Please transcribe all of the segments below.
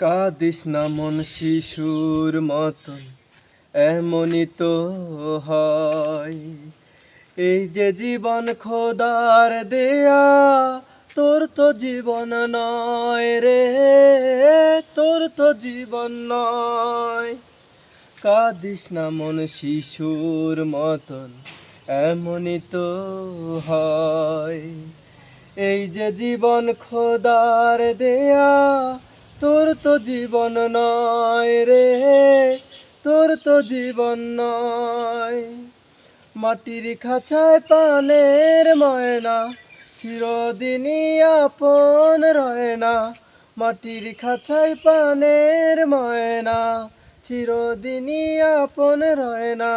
Cadiz না মন শিশুর মতন, এমনই তো হয়। এই যে জীবন খোদার দেয়া, তোর তো জীবন নয় রে, তোর তো জীবন নয়। কাদিস না মন শিশুর মতন, এমনই তো হয়। এই যে জীবন খোদার দেয়া তোর তো জীবন নয় রে, তোর তো জীবন নয়। মাটির খাঁচায় পানের ময়না, চিরদিনই আপন রয় না। মাটির খাঁচায় পানের ময়না, চিরদিনই আপন রয় না।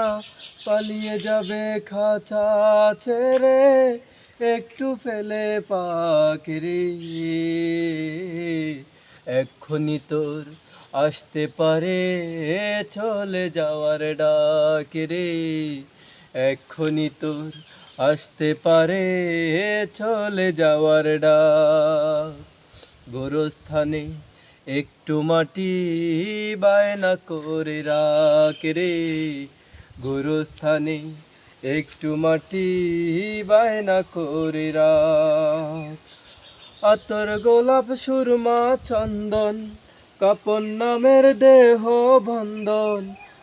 পালিয়ে যাবে খাঁচা ছেড়ে, একটু ফেলে পাখিরি। এক্ষুনি তোর আসতে পারে, চলে যাওয়ার ডাক রে। এক্ষুনি তোর আসতে পারে, চলে যাওয়ার ডাক। গোরস্থানে একটু মাটি বায়না করে রাখ রে। গোরস্থানে একটু মাটি বায়না করে রাখ। আতর গোলাপ, সুরমা, চন্দন, কাপন নামের দেহ বন্ধন।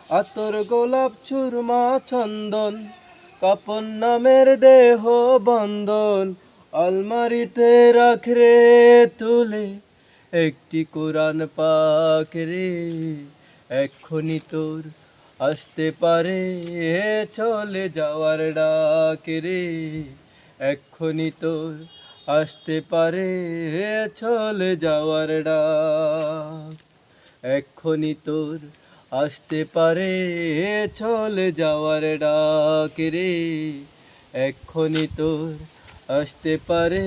আতর গোলাপ, সুরমা, চন্দন, কাপন নামের দেহ বন্ধন। আলমারিতে রাখ রে তুলে, একটি কোরআন পাক রে। এক্ষুনি তোর আসতে পারে, চলে যাওয়ার ডাক রে। এক্ষুনি তোর আসতে পারে চলে যাওয়ার ডাক। এক্ষুনি তোর আসতে পারে চলে যাওয়ার ডাক রে। এক্ষুনি তোর আসতে পারে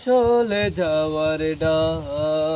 চলে যাওয়ার ডাক।